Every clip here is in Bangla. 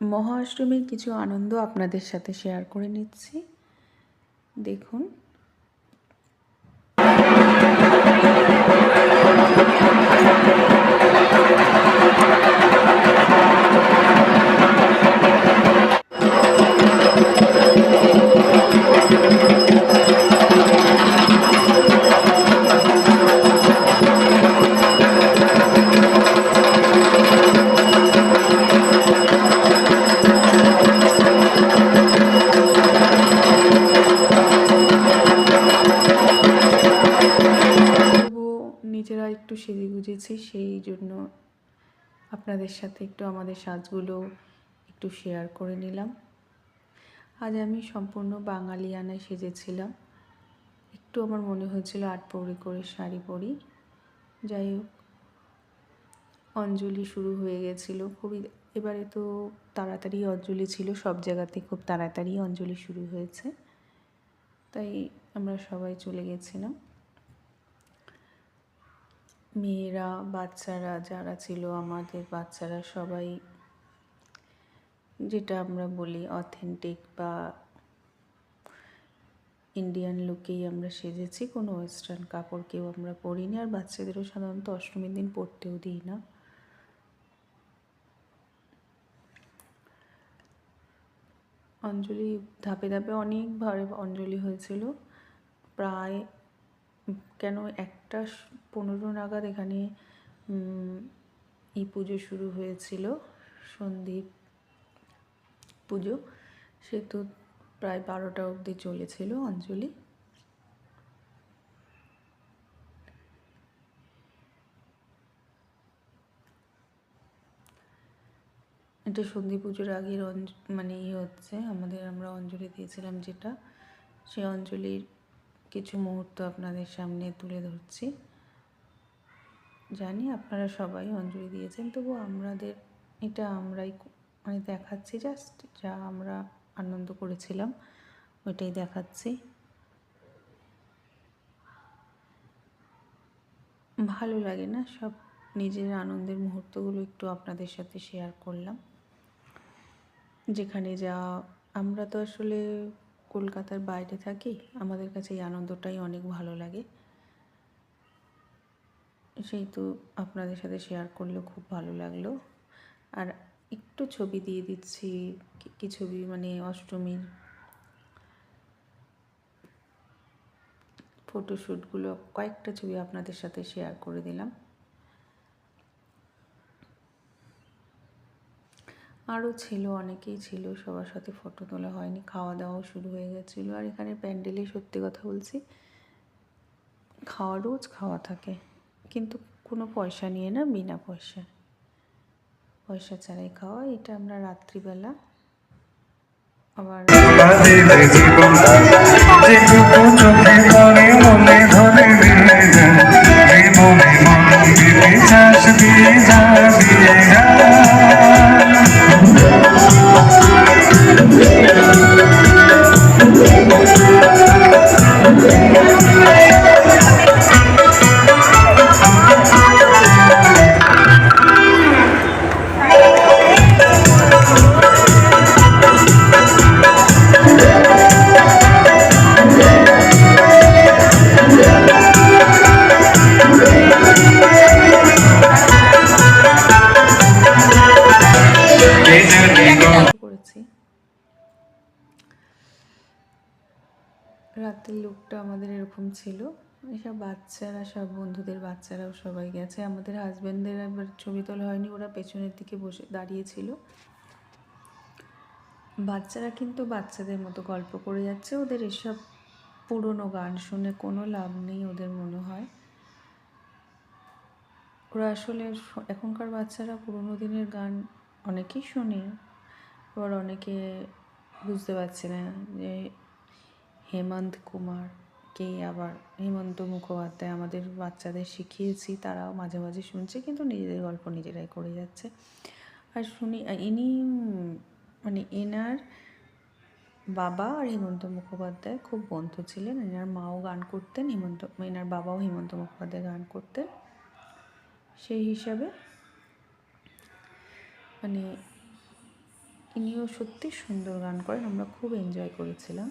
মহাষ্টমীর কিছু আনন্দ আপনাদের সাথে শেয়ার করে নিচ্ছি। দেখুন। নিজেরা একটু সেজে গুজেছি, সেই জন্য আপনাদের সাথে একটু আমাদের সাজগুলো একটু শেয়ার করে নিলাম। আজ আমি সম্পূর্ণ বাঙালিয়ানায় সেজেছিলাম। একটু আমার মনে হয়েছিল আট পৌড়ি করে শাড়ি পরি। যাই হোক, অঞ্জলি শুরু হয়ে গেছিল। খুবই এবারে তো তাড়াতাড়ি অঞ্জলি ছিল, সব জায়গাতে খুব তাড়াতাড়ি অঞ্জলি শুরু হয়েছে। তাই আমরা সবাই চলে গেছিলাম। মেয়েরা, বাচ্চারা যারা ছিল আমাদের বাচ্চারা সবাই যেটা আমরা বলি অথেন্টিক বা ইন্ডিয়ান লুকেই আমরা সেজেছি। কোনো ওয়েস্টার্ন কাপড় কেউ আমরা পরিনি। আর বাচ্চাদেরও সাধারণত অষ্টমীর দিন পরতেও দিই না। অঞ্জলি ধাপে ধাপে অনেকভাবে অঞ্জলি হয়েছিল। প্রায় কেন একটা পনেরো নাগাদ এখানে এই পুজো শুরু হয়েছিল সন্দীপ পুজো। সে তো প্রায় বারোটা অবধি চলেছিল অঞ্জলি। এটা সন্ধি পুজোর আগের অঞ্জ মানে ইয়ে হচ্ছে, আমাদের আমরা অঞ্জলি দিয়েছিলাম যেটা। সেই অঞ্জলির কিছু মুহূর্ত আপনাদের সামনে তুলে ধরছি। জানি আপনারা সবাই অঞ্জলি দিয়েছেন তবু আমাদের, এটা আমরাই মানে দেখাচ্ছি জাস্ট যা আমরা আনন্দ করেছিলাম, ওইটাই দেখাচ্ছি। ভালো লাগে না, সব নিজের আনন্দের মুহূর্তগুলো একটু আপনাদের সাথে শেয়ার করলাম। যেখানে যা, আমরা তো আসলে কলকাতার বাইরে থাকি, আমাদের কাছে এই আনন্দটাই অনেক ভালো লাগে। সেই তো আপনাদের সাথে শেয়ার করলেও খুব ভালো লাগল। আর একটু ছবি দিয়ে দিচ্ছি, কি ছবি? মানে অষ্টমীর ফটোশ্যুটগুলো কয়েকটা ছবি আপনাদের সাথে শেয়ার করে দিলাম। আরও ছিল, অনেকেই ছিল, সবার সাথে ফটো তোলা হয়নি খাওয়া দাওয়াও শুরু হয়ে গেছিল। আর এখানে প্যান্ডেলে সত্যি কথা বলছি, খাওয়া রোজ খাওয়া থাকে। কিন্তু কোনো পয়সা নিয়ে না বিনা পয়সা। পয়সা ছাড়াই খাওয়া, এটা আমরা রাত্রিবেলা আবার কাঁদিলে রাতের লুকটা আমাদের এরকম ছিল। এসব বাচ্চারা, সব বন্ধুদের বাচ্চারাও সবাই গেছে। আমাদের হাজব্যান্ডদের এবার ছবি তোলা হয়নি, ওরা পেছনের দিকে বসে দাঁড়িয়েছিল বাচ্চারা কিন্তু বাচ্চাদের মতো গল্প করে যাচ্ছে। ওদের এসব পুরনো গান শুনে কোনো লাভ নেই ওদের মনে হয়। ওরা আসলে এখনকার বাচ্চারা পুরোনো দিনের গান অনেকেই শোনে। আবার অনেকে বুঝতে পারছে না যে হেমন্ত কুমার কে আবার হেমন্ত মুখোপাধ্যায় আমাদের বাচ্চাদের শিখিয়েছি, তারাও মাঝে মাঝে শুনছে, কিন্তু নিজেদের গল্প নিজেরাই করে যাচ্ছে। আর শুনি, ইনি মানে এনার বাবা আর হেমন্ত মুখোপাধ্যায় খুব বন্ধু ছিলেন। এনার মাও গান করতেন, হেমন্ত, এনার বাবাও হেমন্ত মুখোপাধ্যায় গান করতেন। সেই হিসাবে মানে ইনিও সত্যি সুন্দর গান করেন, আমরা খুব এনজয় করেছিলাম।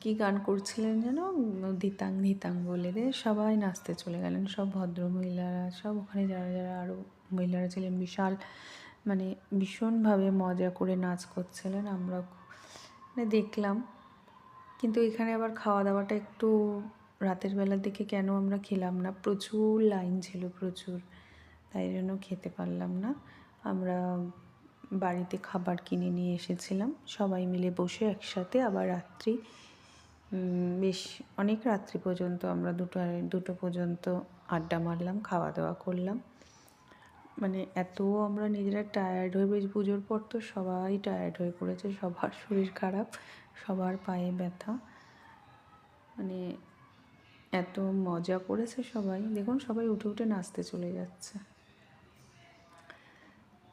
কি গান করছিলেন যেন? ধিতাং ধিতাং বলে রে, সবাই নাচতে চলে গেলেন, সব ভদ্র মহিলারা সব ওখানে যারা যারা আরও মহিলারা ছিলেন, বিশাল মানে ভীষণভাবে মজা করে নাচ করছিলেন, আমরা মানে দেখলাম। কিন্তু এখানে আবার খাওয়া দাওয়াটা একটু রাতের বেলার দিকে কেন আমরা খেলাম না? প্রচুর লাইন ছিল প্রচুর, তাই জন্য খেতে পারলাম না। আমরা বাড়িতে খাবার কিনে নিয়ে এসেছিলাম। সবাই মিলে বসে একসাথে আবার রাত্রি বেশ অনেক রাত্রি পর্যন্ত আমরা দুটো দুটো পর্যন্ত আড্ডা মারলাম খাওয়া দাওয়া করলাম। মানে এত আমরা নিজেরা টায়ার্ড হয়ে, বেশ পুজোর পর তো সবাই টায়ার্ড হয়ে পড়েছে, সবার শরীর খারাপ, সবার পায়ে ব্যথা। মানে এত মজা করেছে সবাই। দেখুন, সবাই উঠে উঠে নাচতে চলে যাচ্ছে।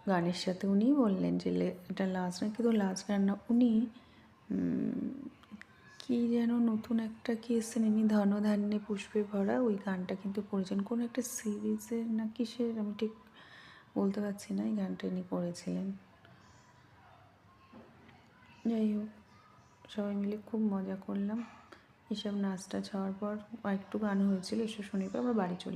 গানের সাথে উনি বললেন যে এটা লাস্ট না, কিন্তু লাস্ট গান না উনি কি যেন নতুন একটা কি এসছেন, ইনি ধনধান্যে পুষ্পে ভরা, ওই গানটা কিন্তু করেছেন। কোন একটা সিরিজের না কিসের, আমি ঠিক বলতে পারছি না, এই গানটা ইনি করেছিলেন। যাই হোক, সবাই মিলে খুব মজা করলাম। এসব নাচ টাচ হওয়ার পর একটু গান হয়েছিল, এসব শুনে পর আমরা বাড়ি চলে